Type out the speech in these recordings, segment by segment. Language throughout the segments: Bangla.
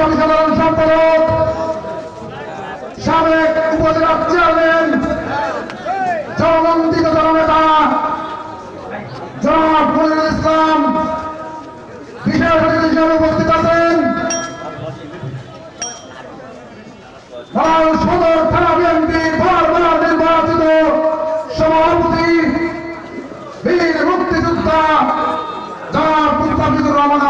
সংগ্রামী সাধারণ সম্পাদক সাবেক উপজেলা চেয়ারম্যান জনমন্ত্রিত জননেতা জনাব মনিরুল ইসলাম বিশেষ অতিথি হিসেবে উপস্থিত আছেন সদর থানা বিএনপি বারবার নির্বাচিত সভাপতি বীর মুক্তিযোদ্ধা জনাব মুস্তাফিজুর রহমান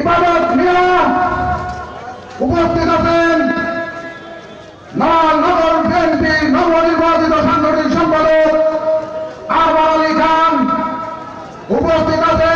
ইবাদত মিয়া উপস্থিত আছেন নগর বিএনপির নবনির্বাচিত সাংগঠনিক সম্পাদক আবার আলী খান। উপস্থিত আছেন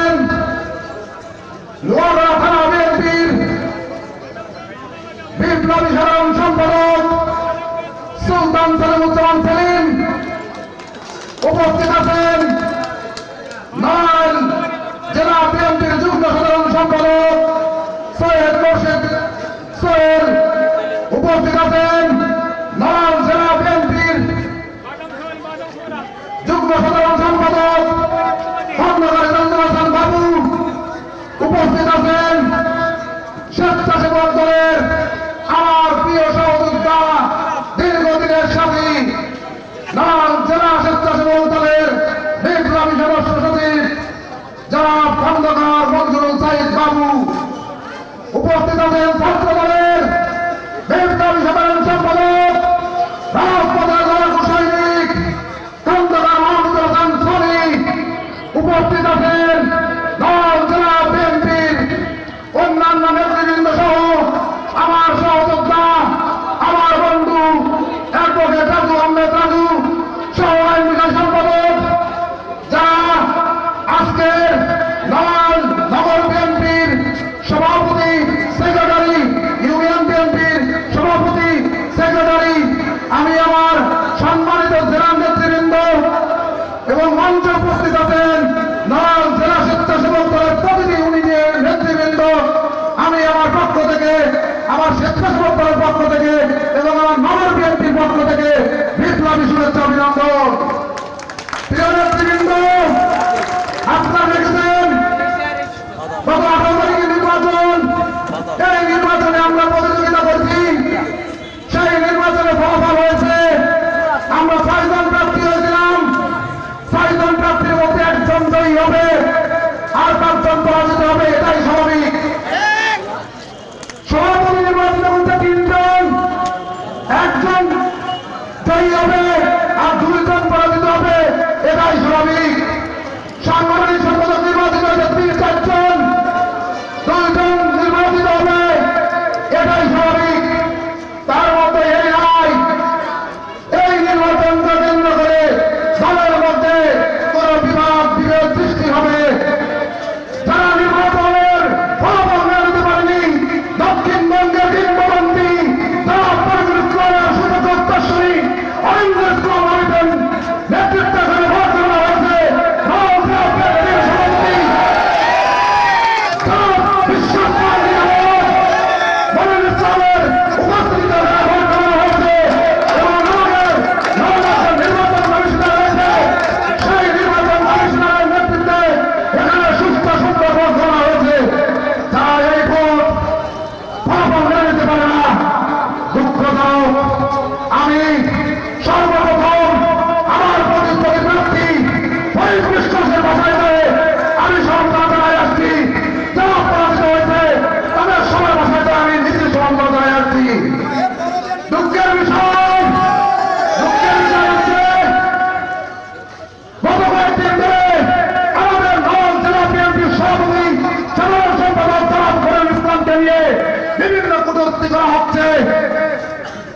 আছে।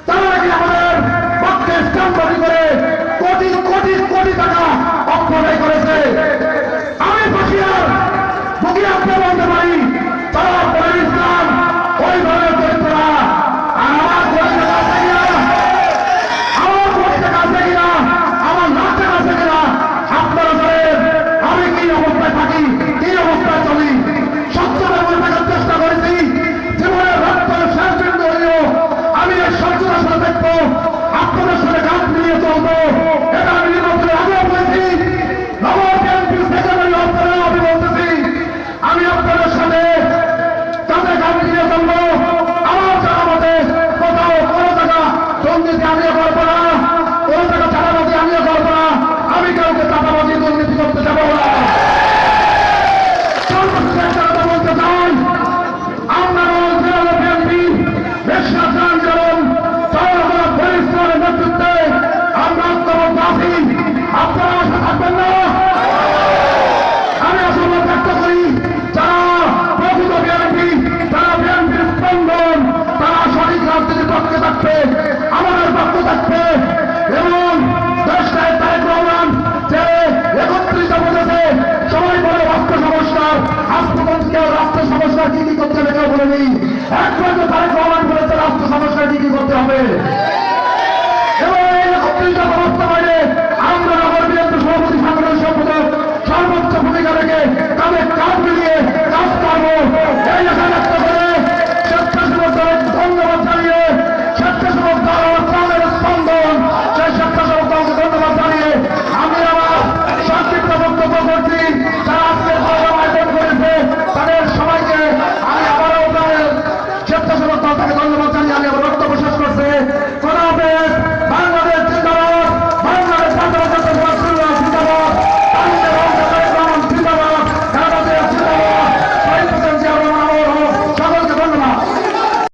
তারা কি আমাদের পক্ষে স্টাম্পাতি করে কোটি কোটি কোটি টাকা অপব্যয় করেছে। আমি ফাঁসিয়ার বুকে আপনি বলতে পারি, তারা বলেন ওইভাবে আমার কোটি আছে কিনা? আমার আমার আমি কি অবস্থায় থাকি, কি অবস্থায় হবে